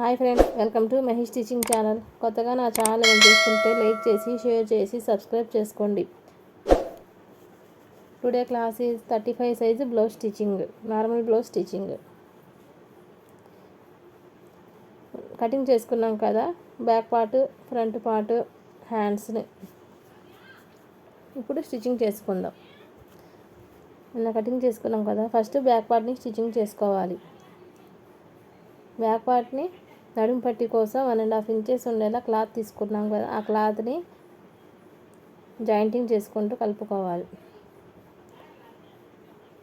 Hi friends welcome to Mahesh teaching channel. కొత్తగా నా channel ఏం చూస్తుంటే లైక్ చేసి షేర్ చేసి సబ్స్క్రైబ్ చేసుకోండి. Today class is thirty five size blouse stitching normal blouse stitching. Cutting చేసుకున్నాం కదా బ్యాక్ పార్ట్ ఫ్రంట్ పార్ట్ హ్యాండ్స్ని ఇప్పుడు స్టిచ్చింగ్ చేసుకుందాం. నిన్న కటింగ్ చేసుకున్నాం కదా ఫస్ట్ బ్యాక్ పార్ట్ని స్టిచ్చింగ్ చేసుకోవాలి. బ్యాక్ పార్ట్ని నడుము పట్టి కోసం వన్ అండ్ హాఫ్ ఇంచెస్ ఉండేలా క్లాత్ తీసుకున్నాం కదా. ఆ క్లాత్ని జాయింటింగ్ చేసుకుంటూ కలుపుకోవాలి.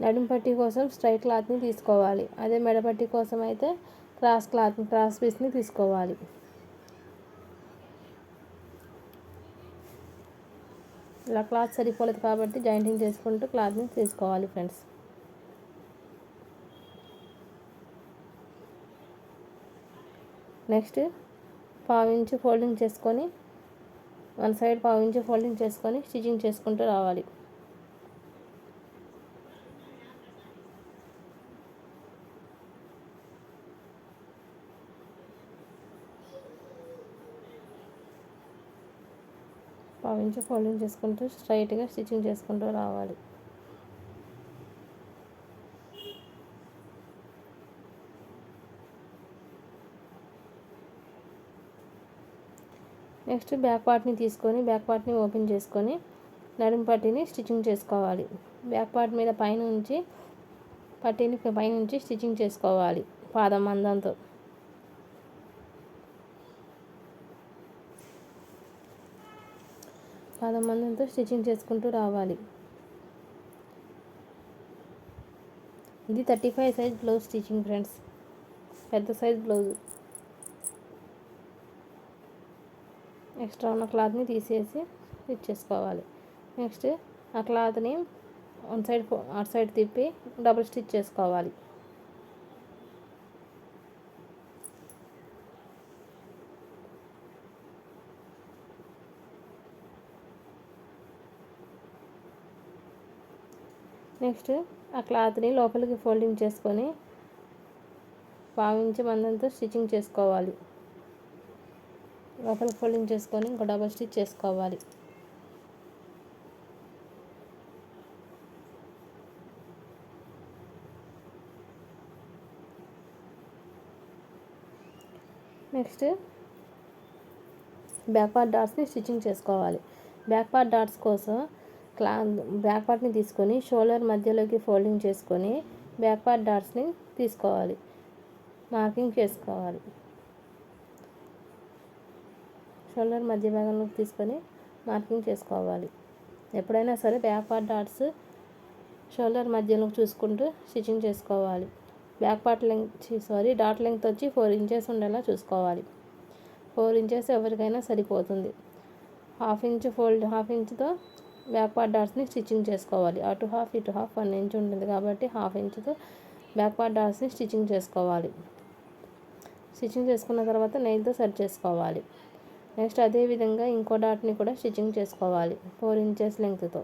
నడుము పట్టి కోసం స్ట్రైట్ క్లాత్ని తీసుకోవాలి. అదే మెడపట్టి కోసం అయితే క్రాస్ క్లాత్ క్రాస్ పీస్ని తీసుకోవాలి. ఇలా క్లాత్ సరిపోలేదు కాబట్టి జాయింటింగ్ చేసుకుంటూ క్లాత్ని తీసుకోవాలి ఫ్రెండ్స్ నెక్స్ట్ పావించి ఫోల్డింగ్ చేసుకొని వన్ సైడ్ పావించి ఫోల్డింగ్ చేసుకొని స్టిచ్చింగ్ చేసుకుంటూ రావాలి. పావించి ఫోల్డింగ్ చేసుకుంటూ స్ట్రైట్గా స్టిచ్చింగ్ చేసుకుంటూ రావాలి. నెక్స్ట్ బ్యాక్ పార్ట్ని తీసుకొని బ్యాక్ పార్ట్ని ఓపెన్ చేసుకొని నడుము పట్టీని స్టిచ్చింగ్ చేసుకోవాలి. బ్యాక్ పార్ట్ మీద పైన ఉంచి పట్టీని పైనుంచి స్టిచ్చింగ్ చేసుకోవాలి పాదం మందంతో పాదం మందంతో స్టిచ్చింగ్ చేసుకుంటూ రావాలి. ఇది thirty five size blouse stitching friends. పెద్ద సైజ్ బ్లౌజ్. ఎక్స్ట్రా ఉన్న క్లాత్ని తీసేసి స్టిచ్ చేసుకోవాలి నెక్స్ట్ ఆ క్లాత్ని వన్ సైడ్ అటు సైడ్ తిప్పి డబుల్ స్టిచ్ చేసుకోవాలి. నెక్స్ట్ ఆ క్లాత్ని లోపలికి ఫోల్డింగ్ చేసుకొని పావించి మందంతో స్టిచ్చింగ్ చేసుకోవాలి. లోపలికి ఫోల్డింగ్ చేసుకొని ఇంకో డబల్ స్టిచ్ చేసుకోవాలి. నెక్స్ట్ బ్యాక్ పార్ట్ డాట్స్ని స్టిచ్చింగ్ చేసుకోవాలి. బ్యాక్ పార్ట్ డాట్స్ కోసం క్లా బ్యాక్ పార్ట్ని తీసుకొని షోల్డర్ మధ్యలోకి ఫోల్డింగ్ చేసుకొని బ్యాక్ పార్ట్ డాట్స్ని తీసుకోవాలి. మార్కింగ్ చేసుకోవాలి. షోల్డర్ మధ్య భాగంలోకి తీసుకొని మార్కింగ్ చేసుకోవాలి. ఎప్పుడైనా సరే బ్యాక్ పార్ట్ డాట్స్ షోల్డర్ మధ్యలోకి చూసుకుంటూ స్టిచ్చింగ్ చేసుకోవాలి. Back part length sorry dot length వచ్చి ఫోర్ ఇంచెస్ ఉండేలా చూసుకోవాలి. ఫోర్ ఇంచెస్ ఎవరికైనా సరిపోతుంది. హాఫ్ ఇంచ్ ఫోల్డ్ హాఫ్ ఇంచ్తో బ్యాక్ పార్ట్ డాట్స్ని స్టిచ్చింగ్ చేసుకోవాలి. అటు హాఫ్ ఇటు హాఫ్ వన్ ఇంచ్ ఉంటుంది కాబట్టి హాఫ్ ఇంచ్తో బ్యాక్ పార్ట్ డాట్స్ని స్టిచ్చింగ్ చేసుకోవాలి. స్టిచ్చింగ్ చేసుకున్న తర్వాత నెయిల్తో సెట్ చేసుకోవాలి. నెక్స్ట్ అదే విధంగా ఇంకో డాట్ని కూడా స్టిచ్చింగ్ చేసుకోవాలి. ఫోర్ ఇంచెస్ లెంగ్త్తో.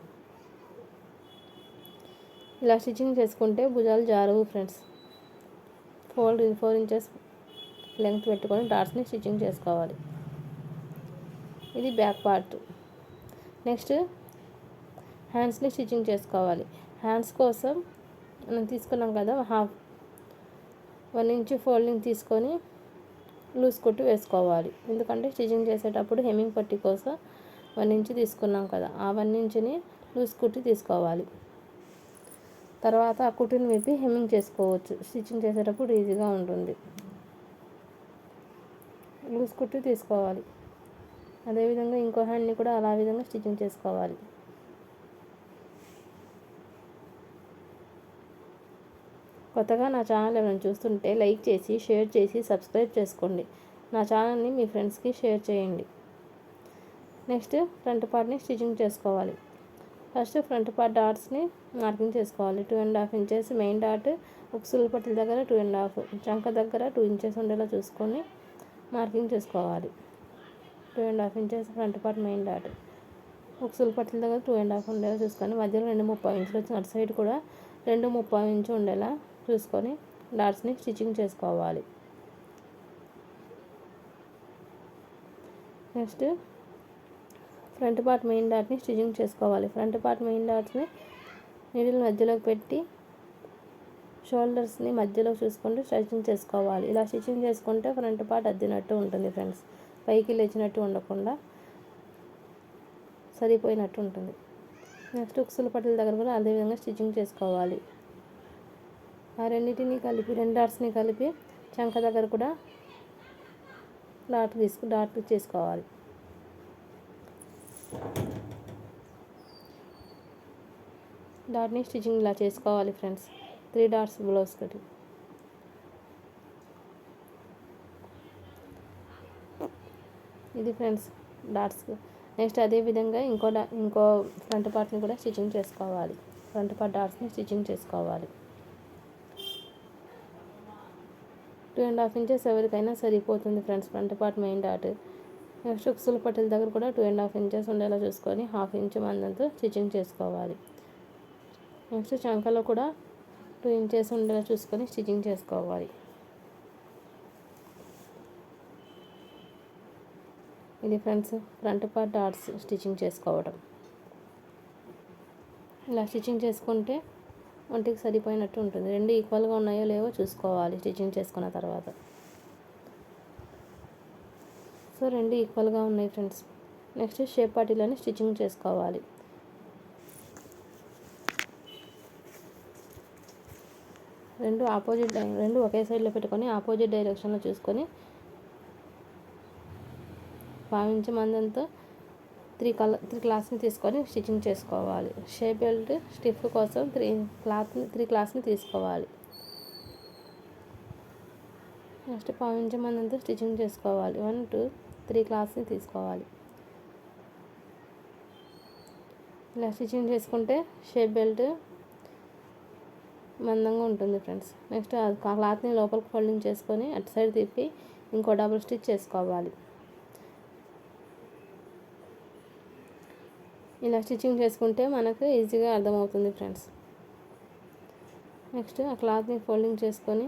ఇలా స్టిచ్చింగ్ చేసుకుంటే భుజాలు జారవు friends. Four four inches length పెట్టుకొని డాట్స్ని స్టిచ్చింగ్ చేసుకోవాలి. ఇది బ్యాక్ పార్ట్. నెక్స్ట్ హ్యాండ్స్ని స్టిచ్చింగ్ చేసుకోవాలి. హ్యాండ్స్ కోసం మనం తీసుకున్నాం కదా హాఫ్. వన్ ఇంచ్ ఫోల్డింగ్ తీసుకొని లూజ్ కుట్టు వేసుకోవాలి. ఎందుకంటే స్టిచ్చింగ్ చేసేటప్పుడు హెమ్మింగ్ పట్టి కోసం వన్ ఇంచ్ తీసుకున్నాం కదా ఆ వన్ ఇంచుని లూజ్ కుట్టి తీసుకోవాలి. తర్వాత ఆ కుట్టుని విప్పి హెమ్మింగ్ చేసుకోవచ్చు. స్టిచ్చింగ్ చేసేటప్పుడు ఈజీగా ఉంటుంది. లూజ్ కుట్టి తీసుకోవాలి. అదేవిధంగా ఇంకో హ్యాండ్ని కూడా అలా విధంగా స్టిచ్చింగ్ చేసుకోవాలి. కొత్తగా నా ఛానల్ ఏమైనా చూస్తుంటే లైక్ చేసి షేర్ చేసి సబ్స్క్రైబ్ చేసుకోండి. నా ఛానల్ని మీ ఫ్రెండ్స్కి షేర్ చేయండి. నెక్స్ట్ ఫ్రంట్ పార్ట్ని స్టిచ్చింగ్ చేసుకోవాలి. ఫస్ట్ ఫ్రంట్ పార్ట్ డాట్స్ని మార్కింగ్ చేసుకోవాలి. Two and half inches main dot ఉక్సుల పట్టిల దగ్గర టూ అండ్ హాఫ్ చంక దగ్గర టూ ఇంచెస్ ఉండేలా చూసుకొని మార్కింగ్ చేసుకోవాలి. Two and half inches front part main dot ఉక్సుల పట్టిల దగ్గర టూ అండ్ హాఫ్ ఉండేలా చూసుకొని మధ్యలో రెండు ముప్పై ఇంచులు వచ్చిన అటు సైడ్ కూడా రెండు ముప్పై ఇంచు ఉండేలా చూసుకొని డాట్స్ని స్టిచ్చింగ్ చేసుకోవాలి. నెక్స్ట్ ఫ్రంట్ పార్ట్ మెయిన్ డాట్ని స్టిచ్చింగ్ చేసుకోవాలి. ఫ్రంట్ పార్ట్ మెయిన్ డాట్ని నీడిల్ మధ్యలోకి పెట్టి షోల్డర్స్ని మధ్యలో చూసుకుంటూ స్టిచ్చింగ్ చేసుకోవాలి. ఇలా స్టిచ్చింగ్ చేసుకుంటే ఫ్రంట్ పార్ట్ అద్దినట్టు ఉంటుంది ఫ్రెండ్స్. పైకి లేచినట్టు ఉండకుండా సరిపోయినట్టు ఉంటుంది. నెక్స్ట్ ఉక్సుల పట్టల దగ్గర కూడా అదేవిధంగా స్టిచ్చింగ్ చేసుకోవాలి. ఆ రెండింటిని కలిపి రెండు డాట్స్ని కలిపి చంక దగ్గర కూడా డాట్ తీసుకు డాట్ చేసుకోవాలి. డాట్ని స్టిచ్చింగ్ ఇలా చేసుకోవాలి ఫ్రెండ్స్. త్రీ డాట్స్ బ్లౌజ్ కటి ఇది ఫ్రెండ్స్ డాట్స్. నెక్స్ట్ అదే విధంగా ఇంకో డా ఇంకో ఫ్రంట్ పార్ట్ని కూడా స్టిచ్చింగ్ చేసుకోవాలి. ఫ్రంట్ పార్ట్ డాట్స్ని స్టిచ్చింగ్ చేసుకోవాలి. టూ అండ్ హాఫ్ ఇంచెస్ ఎవరికైనా సరిపోతుంది friends front part main dot. Next ఉక్సుల పట్టిల దగ్గర కూడా టూ అండ్ హాఫ్ ఇంచెస్ ఉండేలా చూసుకొని హాఫ్ ఇంచ్ మందంతో స్టిచ్చింగ్ చేసుకోవాలి. నెక్స్ట్ చంకలో కూడా టూ ఇంచెస్ ఉండేలా చూసుకొని స్టిచ్చింగ్ చేసుకోవాలి. ఇది friends front part dots stitching చేసుకోవడం ఇలా స్టిచ్చింగ్ చేసుకుంటే ఒంటికి సరిపోయినట్టు ఉంటుంది. రెండు ఈక్వల్గా ఉన్నాయో లేవో చూసుకోవాలి. స్టిచ్చింగ్ చేసుకున్న తర్వాత. సో రెండు ఈక్వల్గా ఉన్నాయి ఫ్రెండ్స్. నెక్స్ట్ షేప్ పార్టీలని స్టిచ్చింగ్ చేసుకోవాలి. రెండు ఆపోజిట్ రెండు ఒకే సైడ్లో పెట్టుకొని ఆపోజిట్ డైరెక్షన్లో చూసుకొని భావించి మందంతో త్రీ కలర్ త్రీ క్లాస్ని తీసుకొని స్టిచ్చింగ్ చేసుకోవాలి. షేప్ బెల్ట్ స్టిఫ్ కోసం త్రీ క్లాత్ని త్రీ క్లాస్ని తీసుకోవాలి. నెక్స్ట్ పావించి మందంతో స్టిచ్చింగ్ చేసుకోవాలి. వన్ టూ త్రీ క్లాస్ని తీసుకోవాలి. ఇలా స్టిచ్చింగ్ చేసుకుంటే షేప్ బెల్ట్ మందంగా ఉంటుంది ఫ్రెండ్స్. నెక్స్ట్ ఆ క్లాత్ని లోపలికి ఫోల్డింగ్ చేసుకొని అటు సైడ్ తిప్పి ఇంకో డబుల్ స్టిచ్ చేసుకోవాలి. ఇలా స్టిచ్చింగ్ చేసుకుంటే మనకు ఈజీగా అర్థమవుతుంది ఫ్రెండ్స్. నెక్స్ట్ ఆ క్లాత్ని ఫోల్డింగ్ చేసుకొని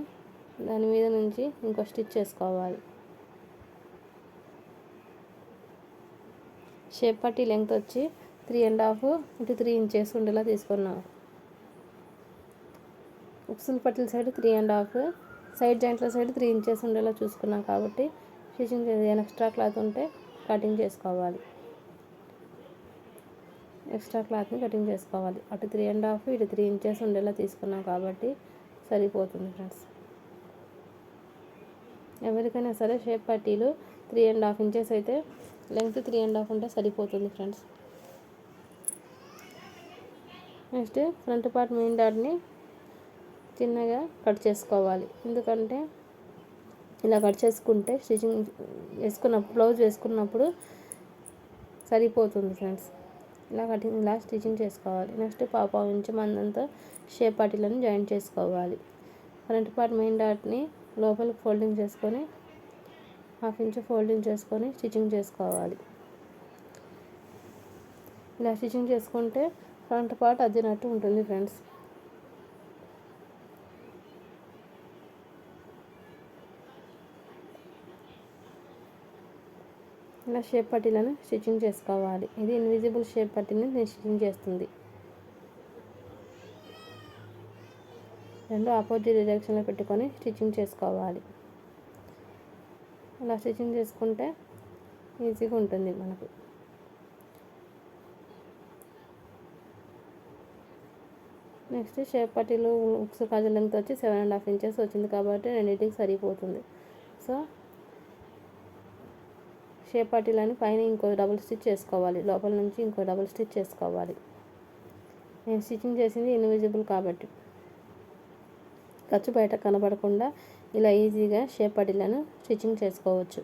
దాని మీద నుంచి ఇంకో స్టిచ్ చేసుకోవాలి. షేప్ పట్టి లెంగ్త్ వచ్చి త్రీ అండ్ హాఫ్ ఇటు త్రీ ఇంచెస్ ఉండేలా తీసుకున్నాం. ఉక్సుల పట్టిల side three and half side జాయింట్ల side three inches ఉండేలా చూసుకున్నాం కాబట్టి స్టిచ్చింగ్ ఎక్స్ట్రా క్లాత్ ఉంటే కటింగ్ చేసుకోవాలి. ఎక్స్ట్రా క్లాత్ని కటింగ్ చేసుకోవాలి. అటు త్రీ అండ్ హాఫ్ ఇటు త్రీ ఇంచెస్ ఉండేలా తీసుకున్నాం కాబట్టి సరిపోతుంది ఫ్రెండ్స్. ఎవరికైనా సరే షేప్ పట్టీలు త్రీ అండ్ హాఫ్ ఇంచెస్ అయితే లెంగ్త్ త్రీ అండ్ హాఫ్ ఉంటే సరిపోతుంది friends. Next front part main డాట్ని చిన్నగా కట్ చేసుకోవాలి. ఎందుకంటే ఇలా కట్ చేసుకుంటే స్టిచ్చింగ్ వేసుకున్న బ్లౌజ్ వేసుకున్నప్పుడు సరిపోతుంది ఫ్రెండ్స్. ఇలా కటింగ్ ఇలా స్టిచ్చింగ్ చేసుకోవాలి. నెక్స్ట్ పాప నుంచి మందంతా షేప్ పార్టీలను జాయిన్ చేసుకోవాలి. ఫ్రంట్ పార్ట్ మెయిన్ డాట్ని లోపలికి ఫోల్డింగ్ చేసుకొని హాఫ్ ఇంచ్ ఫోల్డింగ్ చేసుకొని స్టిచ్చింగ్ చేసుకోవాలి. ఇలా స్టిచ్చింగ్ చేసుకుంటే ఫ్రంట్ పార్ట్ అద్దినట్టు ఉంటుంది ఫ్రెండ్స్. ఇలా షేప్ పట్టీలను స్టిచ్చింగ్ చేసుకోవాలి. ఇది ఇన్విజిబుల్ షేప్ పట్టీని నేను స్టిచ్చింగ్ చేస్తుంది. రెండు ఆపోజిట్ డైరెక్షన్లో పెట్టుకొని స్టిచ్చింగ్ చేసుకోవాలి. అలా స్టిచ్చింగ్ చేసుకుంటే ఈజీగా ఉంటుంది మనకు. నెక్స్ట్ షేప్ పట్టీలు ఉక్స్ కాజు లెంగ్త్ వచ్చి సెవెన్ అండ్ హాఫ్ ఇంచెస్ వచ్చింది కాబట్టి రెండింటికి సరిపోతుంది. సో షేప్ పట్టీలని పైన ఇంకో డబుల్ స్టిచ్ చేసుకోవాలి. లోపల నుంచి ఇంకో డబుల్ స్టిచ్ చేసుకోవాలి. నేను స్టిచ్చింగ్ చేసింది ఇన్విజిబుల్ కాబట్టి. ఖర్చు బయట కనబడకుండా ఇలా ఈజీగా షేప్ పట్టీలను స్టిచ్చింగ్ చేసుకోవచ్చు.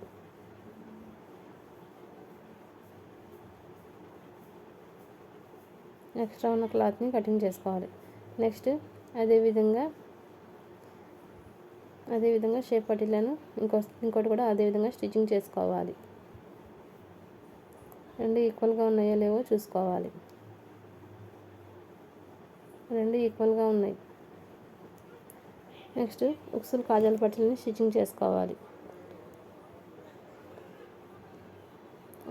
ఎక్స్ట్రా ఉన్న క్లాత్ని కటింగ్ చేసుకోవాలి. నెక్స్ట్ అదేవిధంగా అదేవిధంగా షేప్ పట్టీలను ఇంకో ఇంకోటి కూడా అదేవిధంగా స్టిచ్చింగ్ చేసుకోవాలి. రెండు ఈక్వల్గా ఉన్నాయో లేవో చూసుకోవాలి. రెండు ఈక్వల్గా ఉన్నాయి. నెక్స్ట్ ఉక్సులు కాజాల పట్టీలని స్టిచ్చింగ్ చేసుకోవాలి.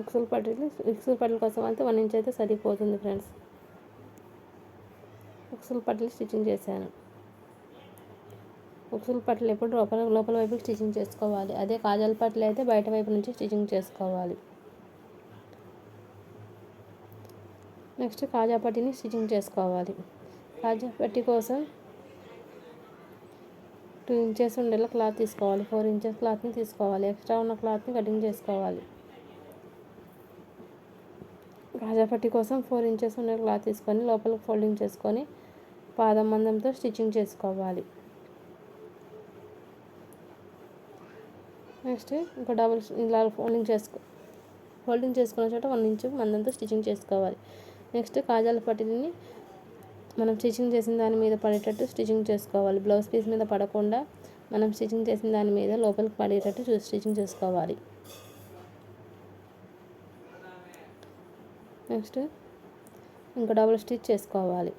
ఉక్సులు పట్టీలు ఉక్సులు పట్టీల కోసం అయితే వన్ ఇంచ్ అయితే సరిపోతుంది ఫ్రెండ్స్ ఉక్సుల పట్టీలు స్టిచ్చింగ్ చేశాను. ఉక్సులు పట్టలు ఎప్పుడు లోపల లోపల వైపు స్టిచ్చింగ్ చేసుకోవాలి. అదే కాజాల పట్టలు అయితే బయట వైపు నుంచి స్టిచ్చింగ్ చేసుకోవాలి. నెక్స్ట్ కాజా పట్టీని స్టిచ్చింగ్ చేసుకోవాలి. కాజా పట్టీ కోసం టూ ఇంచెస్ ఉండేలా క్లాత్ తీసుకోవాలి. ఫోర్ ఇంచెస్ క్లాత్ని తీసుకోవాలి. ఎక్స్ట్రా ఉన్న క్లాత్ని కటింగ్ చేసుకోవాలి. కాజా పట్టీ కోసం ఫోర్ ఇంచెస్ ఉండే క్లాత్ తీసుకొని లోపలికి ఫోల్డింగ్ చేసుకొని పాదం మందంతో స్టిచ్చింగ్ చేసుకోవాలి. నెక్స్ట్ ఇంకో డబుల్ ఇలా ఫోల్డింగ్ చేసుకో ఫోల్డింగ్ చేసుకున్న చోట వన్ ఇంచు మందంతో స్టిచ్చింగ్ చేసుకోవాలి. నెక్స్ట్ కాజాల పట్టీని మనం స్టిచ్చింగ్ చేసిన దాని మీద పడేటట్టు స్టిచ్చింగ్ చేసుకోవాలి. బ్లౌజ్ పీస్ మీద పడకుండా మనం స్టిచ్చింగ్ చేసిన దాని మీద లోపలికి పడేటట్టు చూసి స్టిచ్చింగ్ చేసుకోవాలి. నెక్స్ట్ ఇంకా డబుల్ స్టిచ్ చేసుకోవాలి.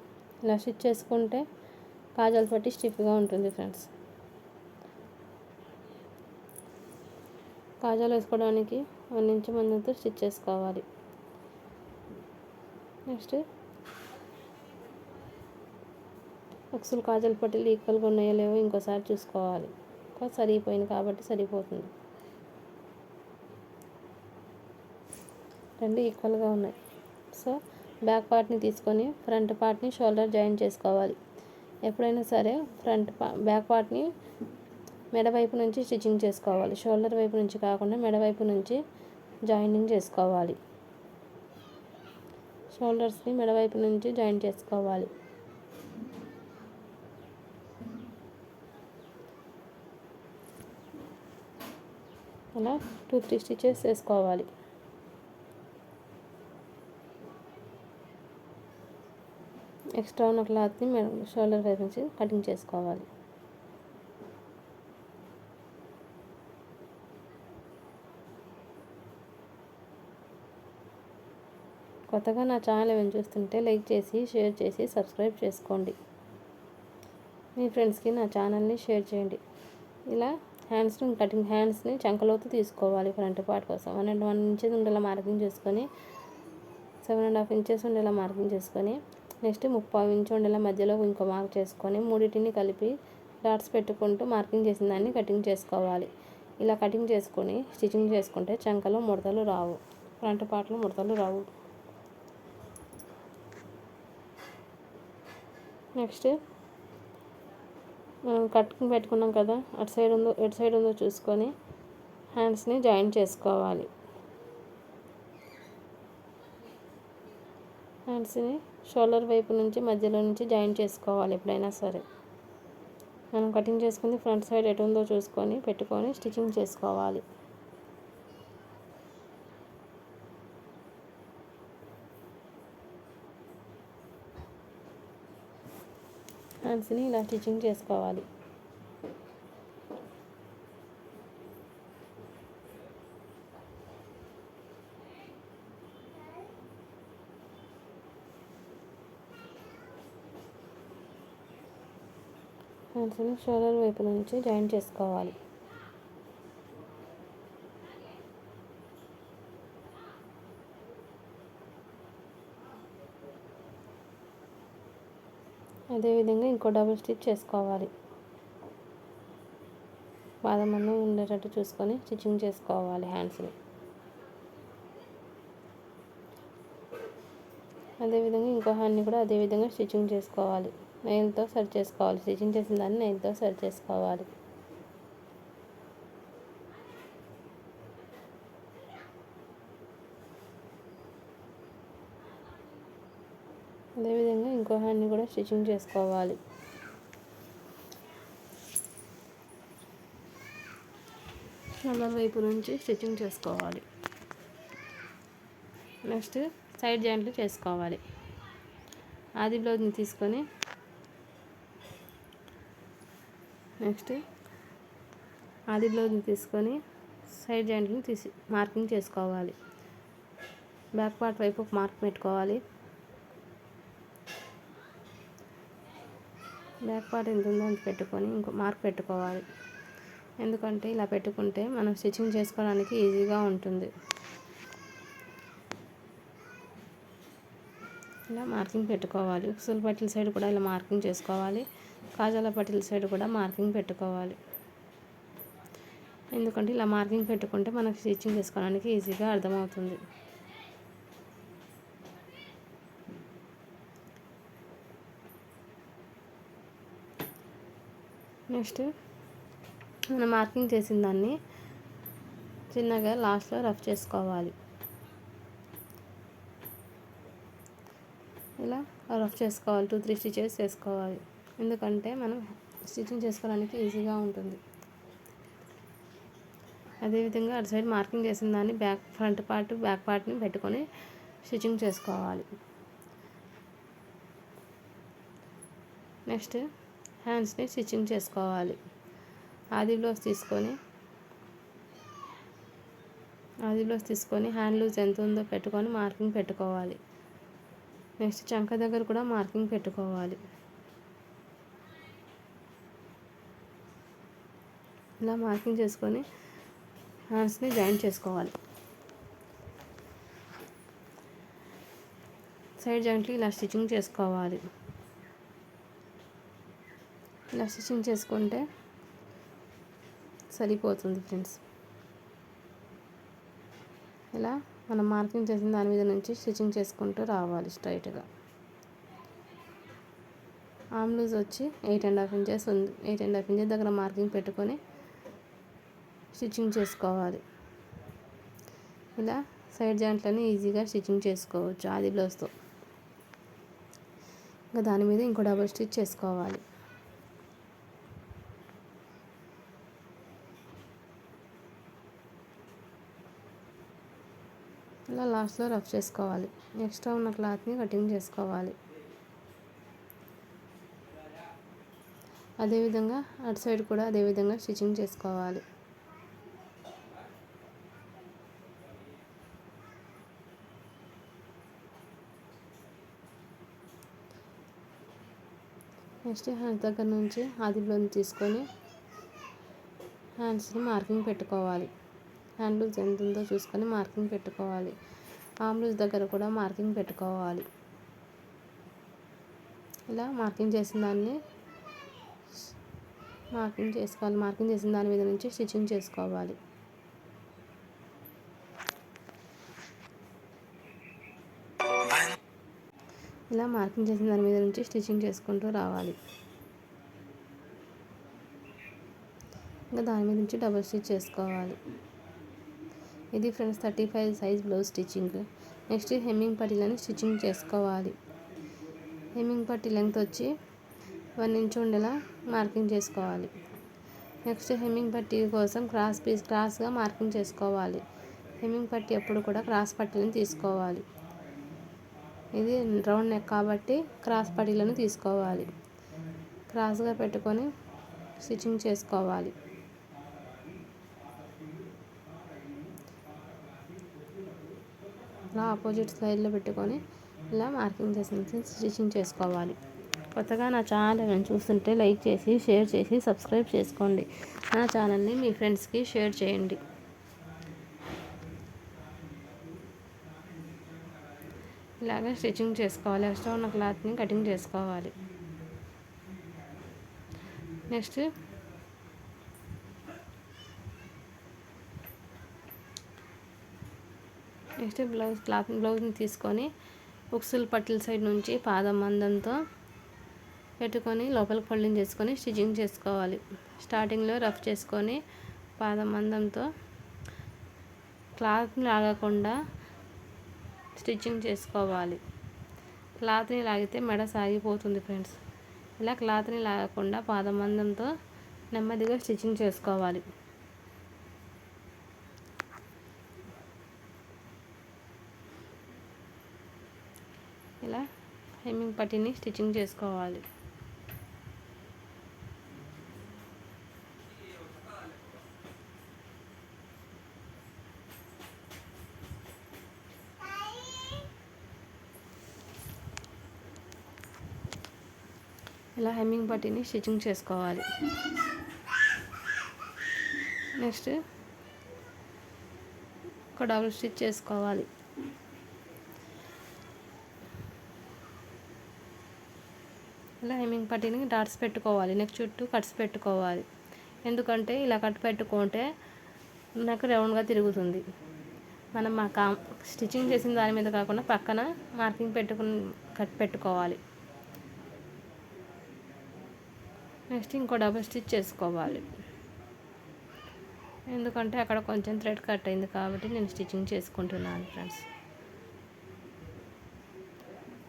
ఇలా స్టిచ్ చేసుకుంటే కాజాలు పట్టి స్టిఫ్గా ఉంటుంది ఫ్రెండ్స్. కాజాలు వేసుకోవడానికి వన్ ఇంచ్ మందంతో స్టిచ్ చేసుకోవాలి. నెక్స్ట్. అక్సులు కాజల్ పట్టీలు ఈక్వల్గా ఉన్నాయో లేవో ఇంకోసారి చూసుకోవాలి. సరిపోయింది కాబట్టి సరిపోతుంది రెండు ఈక్వల్గా ఉన్నాయి. సో బ్యాక్ పార్ట్ని తీసుకొని ఫ్రంట్ పార్ట్ని షోల్డర్ జాయిన్ చేసుకోవాలి. ఎప్పుడైనా సరే ఫ్రంట్ పా బ్యాక్ పార్ట్ని మెడ వైపు నుంచి స్టిచ్చింగ్ చేసుకోవాలి. షోల్డర్ వైపు నుంచి కాకుండా మెడ వైపు నుంచి జాయినింగ్ చేసుకోవాలి. షోల్డర్స్ని మెడవైపు నుంచి జాయిన్ చేసుకోవాలి. అలా టూ త్రీ స్టిచెస్ వేసుకోవాలి. ఎక్స్ట్రా ఉన్న క్లాత్ని షోల్డర్ వైపు నుంచి కటింగ్ చేసుకోవాలి. కొత్తగా నా ఛానల్ ఏమైనా చూస్తుంటే లైక్ చేసి షేర్ చేసి సబ్స్క్రైబ్ చేసుకోండి. మీ ఫ్రెండ్స్కి నా ఛానల్ని షేర్ చేయండి. ఇలా హ్యాండ్స్ని కటింగ్ హ్యాండ్స్ని చంకలోతు తీసుకోవాలి ఫ్రంట్ పార్ట్ కోసం. వన్ అండ్ వన్ ఇంచెస్ ఉండేలా మార్కింగ్ చేసుకొని సెవెన్ అండ్ హాఫ్ ఇంచెస్ ఉండేలా మార్కింగ్ చేసుకొని నెక్స్ట్ ముప్పై ఇంచు ఉండేలా మధ్యలో ఇంకో మార్క్ చేసుకొని మూడింటిని కలిపి డాట్స్ పెట్టుకుంటూ మార్కింగ్ చేసిన దాన్ని కటింగ్ చేసుకోవాలి. ఇలా కటింగ్ చేసుకొని స్టిచ్చింగ్ చేసుకుంటే చంకలో ముడతలు రావు. ఫ్రంట్ పార్ట్లో ముడతలు రావు. నెక్స్ట్. మనం కట్టుకుని పెట్టుకున్నాం కదా అటు సైడ్ ఉందో ఎటు సైడ్ ఉందో చూసుకొని హ్యాండ్స్ని జాయిన్ చేసుకోవాలి. హ్యాండ్స్ని షోల్డర్ వైపు నుంచి మధ్యలో నుంచి జాయిన్ చేసుకోవాలి ఎప్పుడైనా సరే. మనం కటింగ్ చేసుకుని ఫ్రంట్ సైడ్ ఎటు ఉందో చూసుకొని పెట్టుకొని స్టిచ్చింగ్ చేసుకోవాలి. హ్యాండ్స్ని ఇలా స్టిచ్చింగ్ చేసుకోవాలి. హ్యాండ్స్ని షోల్డర్ వైపు నుంచి జాయిన్ చేసుకోవాలి. అదేవిధంగా ఇంకో డబుల్ స్టిచ్ చేసుకోవాలి. బాగా ఉండేటట్టు చూసుకొని స్టిచ్చింగ్ చేసుకోవాలి హ్యాండ్స్ని అదేవిధంగా ఇంకో హ్యాండ్ని కూడా అదేవిధంగా స్టిచ్చింగ్ చేసుకోవాలి. నెయిల్తో సరి చేసుకోవాలి. స్టిచ్చింగ్ చేసిన దాన్ని నెయిల్తో సరి చేసుకోవాలి అదేవిధంగా ఇంకో హ్యాండ్ని కూడా స్టిచ్చింగ్ చేసుకోవాలి. షోల్డర్ వైపు నుంచి స్టిచ్చింగ్ చేసుకోవాలి. నెక్స్ట్ సైడ్ జాయింట్లు చేసుకోవాలి. ఆది బ్లౌజ్ని తీసుకొని నెక్స్ట్ ఆది బ్లౌజ్ని తీసుకొని సైడ్ జాయింట్ని తీసి మార్కింగ్ చేసుకోవాలి. బ్యాక్ పార్ట్ వైపు ఒక మార్క్ పెట్టుకోవాలి. బ్లాక్ పార్ట్ ఎంత ఉందో అంత పెట్టుకొని ఇంకో మార్క్ పెట్టుకోవాలి. ఎందుకంటే ఇలా పెట్టుకుంటే మనం స్టిచ్చింగ్ చేసుకోవడానికి ఈజీగా ఉంటుంది. ఇలా మార్కింగ్ పెట్టుకోవాలి. ఉక్సుల పట్టిల సైడ్ కూడా ఇలా మార్కింగ్ చేసుకోవాలి. కాజాల పట్టిల సైడ్ కూడా మార్కింగ్ పెట్టుకోవాలి. ఎందుకంటే ఇలా మార్కింగ్ పెట్టుకుంటే మనకు స్టిచ్చింగ్ చేసుకోవడానికి ఈజీగా అర్థమవుతుంది. నెక్స్ట్ మనం మార్కింగ్ చేసిన దాన్ని చిన్నగా లాస్ట్లో రఫ్ చేసుకోవాలి. ఇలా రఫ్ చేసుకోవాలి. టూ త్రీ స్టిచెస్ చేసుకోవాలి. ఎందుకంటే మనం స్టిచ్చింగ్ చేసుకోవడానికి ఈజీగా ఉంటుంది. అదేవిధంగా అటు సైడ్ మార్కింగ్ చేసిన దాన్ని బ్యాక్ ఫ్రంట్ పార్ట్ బ్యాక్ పార్ట్ని పెట్టుకొని స్టిచ్చింగ్ చేసుకోవాలి. నెక్స్ట్ హ్యాండ్స్ని స్టిచ్చింగ్ చేసుకోవాలి. ఆది బ్లౌజ్ తీసుకొని ఆది బ్లౌజ్ తీసుకొని హ్యాండ్ లూజ్ ఎంత ఉందో పెట్టుకొని మార్కింగ్ పెట్టుకోవాలి. నెక్స్ట్ చంక దగ్గర కూడా మార్కింగ్ పెట్టుకోవాలి. ఇలా మార్కింగ్ చేసుకొని హ్యాండ్స్ని జాయిన్ చేసుకోవాలి. సైడ్ జాయింట్లు ఇలా స్టిచ్చింగ్ చేసుకోవాలి. ఇలా స్టిచ్చింగ్ చేసుకుంటే సరిపోతుంది ఫ్రెండ్స్. ఇలా మనం మార్కింగ్ చేసిన దాని మీద నుంచి స్టిచ్చింగ్ చేసుకుంటూ రావాలి స్ట్రైట్గా. ఆమ్ లూజ్ వచ్చి ఎయిట్ అండ్ హాఫ్ ఇంచెస్ ఉంది. ఎయిట్ అండ్ హాఫ్ ఇంచెస్ దగ్గర మార్కింగ్ పెట్టుకొని స్టిచ్చింగ్ చేసుకోవాలి. ఇలా సైడ్ జాయింట్లని ఈజీగా స్టిచ్చింగ్ చేసుకోవచ్చు. అది బ్లౌజ్తో. ఇంకా దాని మీద ఇంకో డబుల్ స్టిచ్ చేసుకోవాలి. ఇలా లాస్ట్లో రఫ్ చేసుకోవాలి. ఎక్స్ట్రా ఉన్న క్లాత్ని కటింగ్ చేసుకోవాలి. అదేవిధంగా అటు సైడ్ కూడా అదేవిధంగా స్టిచ్చింగ్ చేసుకోవాలి. నెక్స్ట్ హ్యాండ్స్ దగ్గర నుంచి ఆదిలోని తీసుకొని హ్యాండ్స్ని మార్కింగ్ పెట్టుకోవాలి. హ్యాండ్ లూజ్ ఎంత ఉందో చూసుకొని మార్కింగ్ పెట్టుకోవాలి. ఆమ్లూస్ దగ్గర కూడా మార్కింగ్ పెట్టుకోవాలి. ఇలా మార్కింగ్ చేసిన దాన్ని మార్కింగ్ చేసుకోవాలి. మార్కింగ్ చేసిన దాని మీద నుంచి స్టిచ్చింగ్ చేసుకోవాలి. ఇలా మార్కింగ్ చేసిన దాని మీద నుంచి స్టిచ్చింగ్ చేసుకుంటూ రావాలి. ఇంకా దాని మీద నుంచి డబుల్ స్టిచ్ చేసుకోవాలి. ఇది friends thirty five size blouse stitching. Next hemming పట్టీలను stitching చేసుకోవాలి. హెమ్మింగ్ పట్టీ లెంగ్త్ వచ్చి వన్ ఇంచ్ ఉండేలా మార్కింగ్ చేసుకోవాలి. నెక్స్ట్ హెమ్మింగ్ పట్టీ కోసం క్రాస్ పీస్ క్రాస్గా మార్కింగ్ చేసుకోవాలి. హెమ్మింగ్ పట్టీ ఎప్పుడు కూడా క్రాస్ పట్టీలను తీసుకోవాలి. ఇది రౌండ్ నెక్ కాబట్టి క్రాస్ పట్టీలను తీసుకోవాలి. క్రాస్గా పెట్టుకొని స్టిచ్చింగ్ చేసుకోవాలి. ఇలా ఆపోజిట్ సైడ్లో పెట్టుకొని ఇలా మార్కింగ్ చేసి స్టిచ్చింగ్ చేసుకోవాలి. కొత్తగా నా ఛానల్ చూస్తుంటే లైక్ చేసి షేర్ చేసి సబ్స్క్రైబ్ చేసుకోండి. నా ఛానల్ని మీ ఫ్రెండ్స్కి షేర్ చేయండి. ఇలాగే స్టిచ్చింగ్ చేసుకోవాలి. ఎక్స్ట్రా ఉన్న క్లాత్ని కటింగ్ చేసుకోవాలి. నెక్స్ట్ నెక్స్ట్ బ్లౌజ్ క్లాత్ బ్లౌజ్ని తీసుకొని ఉక్సుల పట్టిల సైడ్ నుంచి పాదం మందంతో పెట్టుకొని లోపలికి ఫోల్డింగ్ చేసుకొని స్టిచ్చింగ్ చేసుకోవాలి. స్టార్టింగ్లో రఫ్ చేసుకొని పాదం మందంతో క్లాత్ని లాగకుండా స్టిచ్చింగ్ చేసుకోవాలి. క్లాత్ని లాగితే మెడ సాగిపోతుంది ఫ్రెండ్స్. ఇలా క్లాత్ని లాగకుండా పాదమందంతో నెమ్మదిగా స్టిచ్చింగ్ చేసుకోవాలి. ఇలా హెమ్మింగ్ పట్టిని స్టిచ్చింగ్ చేసుకోవాలి. ఇలా హెమ్మింగ్ పట్టీని స్టిచ్చింగ్ చేసుకోవాలి. నెక్స్ట్ ఒక డబుల్ స్టిచ్ చేసుకోవాలి. కటింగ్ డాట్స్ పెట్టుకోవాలి. నెక్ చుట్టూ కట్స్ పెట్టుకోవాలి. ఎందుకంటే ఇలా కట్ పెట్టుకుంటే నాకు రౌండ్గా తిరుగుతుంది. మనం మా కా స్టిచ్చింగ్ చేసిన దాని మీద కాకుండా పక్కన మార్కింగ్ పెట్టుకుని కట్ పెట్టుకోవాలి. నెక్స్ట్ ఇంకో డబుల్ స్టిచ్ చేసుకోవాలి. ఎందుకంటే అక్కడ కొంచెం థ్రెడ్ కట్ అయింది కాబట్టి నేను స్టిచ్చింగ్ చేసుకుంటున్నాను ఫ్రెండ్స్.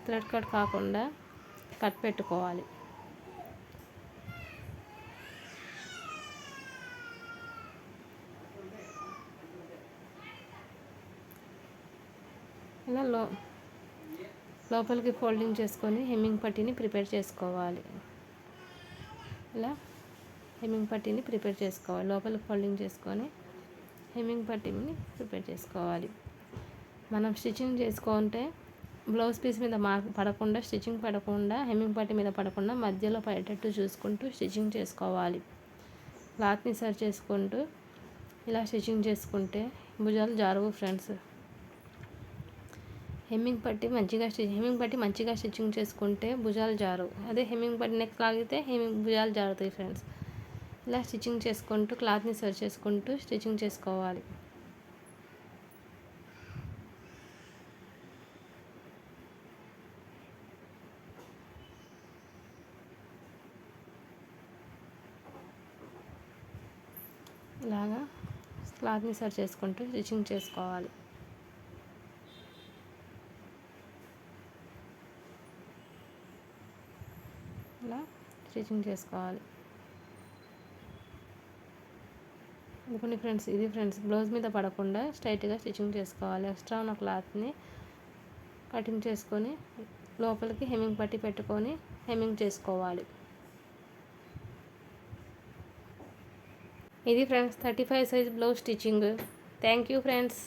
థ్రెడ్ కట్ కాకుండా కట్ పెట్టుకోవాలి. ఇలా లో లోపలికి ఫోల్డింగ్ చేసుకొని హెమ్మింగ్ పట్టీని ప్రిపేర్ చేసుకోవాలి. ఇలా హెమ్మింగ్ పట్టీని ప్రిపేర్ చేసుకోవాలి. లోపలికి ఫోల్డింగ్ చేసుకొని హెమ్మింగ్ పట్టీని ప్రిపేర్ చేసుకోవాలి. మనం స్టిచ్చింగ్ చేసుకుంటే బ్లౌజ్ పీస్ మీద మార్క్ పడకుండా స్టిచ్చింగ్ పడకుండా హెమ్మింగ్ పట్టీ మీద పడకుండా మధ్యలో పడేటట్టు చూసుకుంటూ స్టిచ్చింగ్ చేసుకోవాలి. క్లాత్ని సరి చేసుకుంటూ ఇలా స్టిచ్చింగ్ చేసుకుంటే భుజాలు జారువు ఫ్రెండ్స్. హెమ్మింగ్ పట్టి మంచిగా స్టిచ్ హెమ్మింగ్ పట్టి మంచిగా స్టిచ్చింగ్ చేసుకుంటే భుజాలు జారు అదే హెమ్మింగ్ పట్టి నెక్ లాగితే హెమ్మింగ్ భుజాలు జారుతాయి ఫ్రెండ్స్ ఇలా స్టిచ్చింగ్ చేసుకుంటూ క్లాత్ని సరి చేసుకుంటూ స్టిచ్చింగ్ చేసుకోవాలి. ఇలాగా క్లాత్ని సరి చేసుకుంటూ స్టిచ్చింగ్ చేసుకోవాలి ఇలా స్టిచ్చింగ్ చేసుకోవాలి. ఇప్పుడు ఫ్రెండ్స్ ఇది ఫ్రెండ్స్ బ్లౌజ్ మీద పడకుండా స్ట్రైట్గా స్టిచ్చింగ్ చేసుకోవాలి. ఎక్స్ట్రా ఉన్న క్లాత్ని కటింగ్ చేసుకొని లోపలికి హెమ్మింగ్ పట్టి పెట్టుకొని హెమ్మింగ్ చేసుకోవాలి. ఇది friends thirty five size blouse stitching. Thank you friends.